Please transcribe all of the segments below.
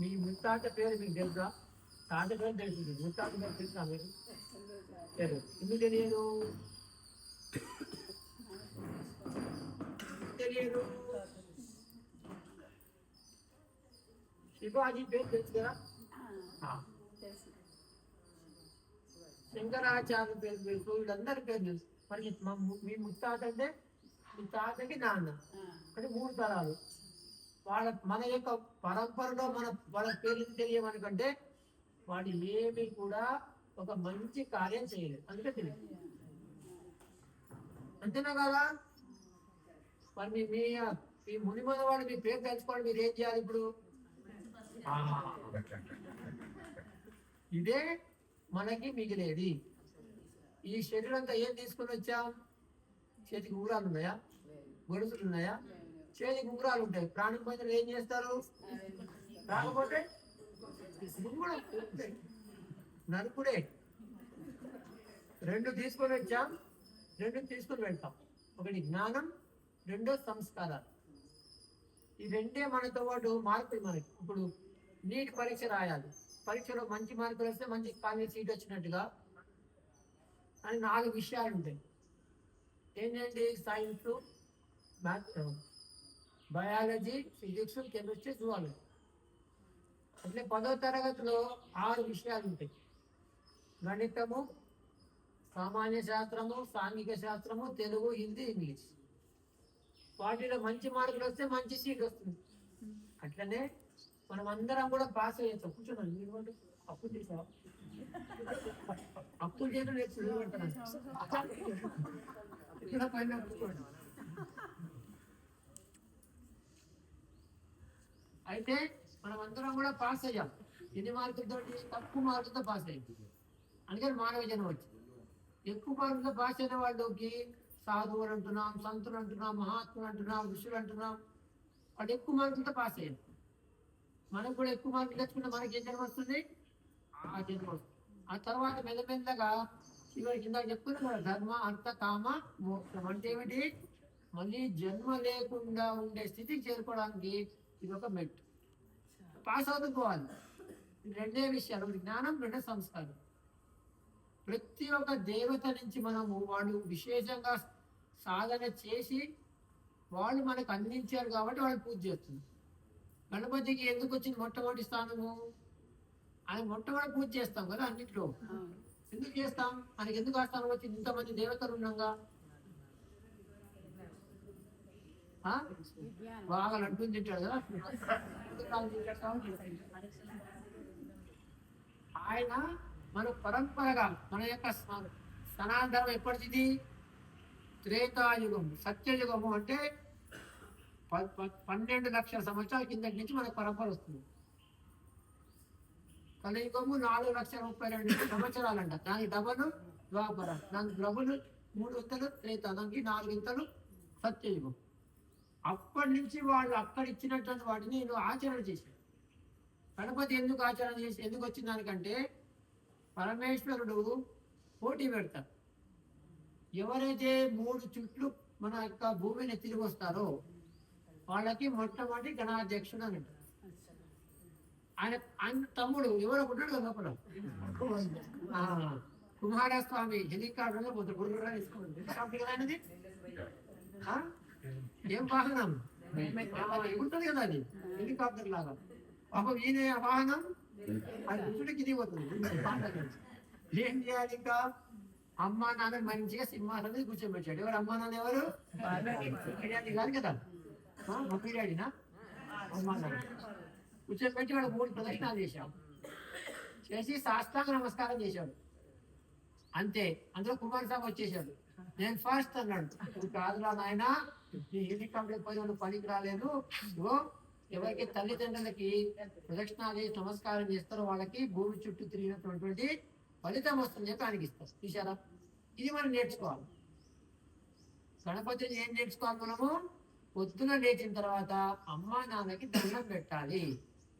మీ ముత్తాత పేరు మీకు తెలుసా? తాత పేరు తెలిసింది ముత్తాత పేరు తెలుసా మీరు తెలియదు ఎందుకు తెలియదు? తెలియదు? శివాజీ పేరు తెలుసు కదా? శంకరాచార్య పేరు తెలుసు. వీళ్ళందరి పేరు తెలుసు. మరి మీ ముత్తాత అంటే మీ తాతకి నాన్న. అంటే మూడు తరాలు. వాళ్ళ మన యొక్క పరంపరలో మన వాళ్ళ పేర్లు తెలియమనుకంటే వాడు ఏమి కూడా ఒక మంచి కార్యం చేయలేదు. అందుకే తెలియదు అంతేనా కదా? మరి మీ మీ మీ మునిమన వాడు మీ పేరు తెలుసుకోవాలి మీరు ఏం చేయాలి ఇప్పుడు? ఇదే మనకి మిగిలేది. ఈ శరీరం అంతా ఏం తీసుకుని వచ్చాం? చేతికి ఉంగరాలు ఉన్నాయా? గొలుసులు ఉన్నాయా? చేతికి ఉంగరాలు ఉంటాయి. ప్రాణం పోయిన ఏం చేస్తారు? రాకపోతే ఉంగరం నరుకుడే. రెండు తీసుకొని వచ్చాం రెండు తీసుకొని వెళ్తాం. ఒకటి జ్ఞానం రెండో సంస్కారాలు ఈ రెండే మనతో పాటు మార్పులు మనకి. ఇప్పుడు నీట్ పరీక్ష రాయాలి. పరీక్షలో మంచి మార్కులు వస్తే మంచి కాలేజ్ సీట్ వచ్చినట్టుగా అని నాలుగు విషయాలు ఉంటాయి. ఏంటంటే science maths biology physics chemistry zoology. అట్లే పదో తరగతిలో ఆరు విషయాలు ఉంటాయి. గణితము సామాన్య శాస్త్రము సాంఘిక శాస్త్రము తెలుగు హిందీ ఇంగ్లీష్. వాటిలో మంచి మార్కులు వస్తే మంచి సీట్ వస్తుంది. అట్లనే మనం అందరం కూడా పాస్ అయ్యేస్తాం. కూర్చున్నాను మీరు కూడా అప్పు చేసావా అప్పులు చేయడం నేర్చుకుంటున్నాను అయితే మనం అందరం కూడా పాస్ అయ్యాం. ఎన్ని మార్కులతో తక్కువ మార్కులతో పాస్ అయ్యాం అందుకని మానవ జనం వచ్చింది. ఎక్కువ మార్కులతో పాస్ అయిన వాళ్ళకి సాధువులు అంటున్నాం సంతులు అంటున్నాం మహాత్ములు అంటున్నాం ఋషులు అంటున్నాం. వాళ్ళు ఎక్కువ మార్కులతో పాస్ అయ్యారు. మనం కూడా ఎక్కువ మార్కులు తెచ్చుకుంటే మనకి ఏం జన్మ వస్తుంది? ఆ జన్మ వస్తుంది. ఆ తర్వాత మెల్లమెల్లగా ఇవాళ కింద చెప్పుకుని మన ధర్మ అర్థ కామ మోక్షం అంటే ఏమిటి? మళ్ళీ జన్మ లేకుండా ఉండే స్థితికి చేరుకోవడానికి ఇది ఒక మెట్ పాస్ అవుతూ పోవాలి ఇది రెండే విషయాలు ఒకటి జ్ఞానం రెండో సంస్కారం. ప్రతి ఒక్క దేవత నుంచి మనము వాళ్ళు విశేషంగా సాధన చేసి వాళ్ళు మనకు అందించారు కాబట్టి వాళ్ళు పూజ చేస్తుంది గణపతికి ఎందుకు వచ్చింది మొట్టమొదటి స్థానము? ఆయన మొట్టమొదటి పూజ చేస్తాం కదా అన్నిట్లో. ఎందుకు చేస్తాం? మనకి ఎందుకు ఆ స్థానం వచ్చింది? ఇంతమంది దేవతలు ఉన్నాగా ఆ? బాగా లడ్డూని తింటాడు కదా? ఆయన మన పరంపరగా మన యొక్క సనాతనం ఎప్పటిది త్రేతాయుగం సత్యయుగము అంటే పన్నెండు లక్షల సంవత్సరాల కిందటి నుంచి మన పరంపర వస్తుంది. కలియుగము నాలుగు లక్షల ముప్పై రెండు సంవత్సరాలంట. దానికి డబల్ ద్వాపర దానికి డబుల్ మూడు వింతలు త్రేత దానికి నాలుగు వింతలు సత్యయుగం. అప్పటి నుంచి వాళ్ళు అక్కడ ఇచ్చినటువంటి వాటిని నేను ఆచరణ చేశాను గణపతి ఎందుకు ఆచరణ చేసి ఎందుకు వచ్చిన దానికంటే పరమేశ్వరుడు పోటీ పెడతాడు. ఎవరైతే మూడు చుట్లు మన యొక్క భూమిని తిరిగి వస్తారో వాళ్ళకి మొట్టమొదటి గణాధ్యక్షుడు అని ఆయన ఆయన తమ్ముడు ఎవరో ఉంటాడు కదా లోపల? ఆ, కుమారస్వామి హెలికాప్టర్లో పోతాడు. గుర్ర తీసుకోండి హెలికాప్టర్ కదా ఏం వాహనం? ఉంటుంది కదా అది? హెలికాప్టర్ లాగా. పాపం ఈయన వాహనం? అది రుచుడికి ఇది పోతుంది. ఏం చేయాలి ఇంకా? అమ్మా నాన్న మంచిగా సింహాసనం కూర్చోబెట్టాడు. ఎవరు అమ్మా నాన్న ఎవరు? కాదు. కదా డాడీనా అమ్మా నాన్న. కూర్చోబెట్టి వాడు మూడు ప్రదక్షిణాలు చేశాడు. చేసి సాష్టాంగ నమస్కారం చేశాడు. అంతే. అందులో కుమారస్వామి వచ్చేసాడు. నేను ఫస్ట్ అన్నాడు. ఇది కాదురా నాయన హెలికాప్టర్ పోయి వాళ్ళు పనికి రాలేదు. ఇగో ఎవరికి తల్లిదండ్రులకి ప్రదక్షిణాలు చేసి నమస్కారం చేస్తారో వాళ్ళకి భూమి చుట్టూ తిరిగినటువంటి ఫలితం వస్తుంది చెప్పి ఆయనకి ఇస్తారు. చూసారా ఇది మనం నేర్చుకోవాలి. గణపతిని ఏం నేర్చుకోవాలి మనము? పొద్దున లేచిన తర్వాత అమ్మా నాన్నకి దండం పెట్టాలి.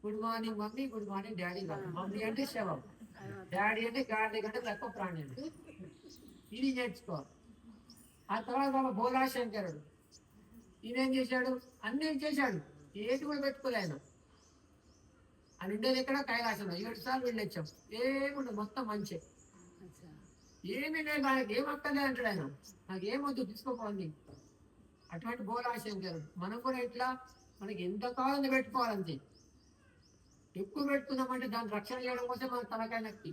Good morning mummy good morning daddy mummy అంటే శవం. డాడీ అంటే గాడి కంటే తక్కువ ప్రాణి అండి. ఇది నేర్చుకోవాలి ఆ తర్వాత బాబా భోలాశంకరుడు ఈయనేం చేశాడు? అన్నీ చేశాడు? ఏది కూడా పెట్టుకోలే ఆయన. అని ఉండేది ఎక్కడ కైలాసంలో. ఏడు సార్లు వెళ్ళొచ్చాం. ఏముండదు మొత్తం మంచి. ఏమీ లేదు ఆయనకి ఏం అంటాడు ఆయన. నాకు ఏమొద్దు తీసుకోపోండి అటువంటి భోలాశంకరుడు మనం కూడా ఇట్లా మనకి ఎంత కావాలని పెట్టుకోవాలంతే. ఎక్కువ పెట్టుకున్నామంటే దాన్ని రక్షణ చేయడం కోసం మన తలకాయ నక్కి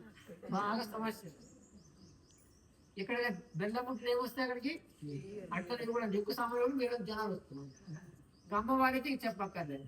బాగా సమస్య. ఇక్కడ బెల్లముట్లు ఏమొస్తాయి అక్కడికి? అట్లా కూడా ఎక్కువ సమయంలో మీరు జనాలు వస్తున్నారు. గమ్మవాడికి చెప్పక్కర్లేదు.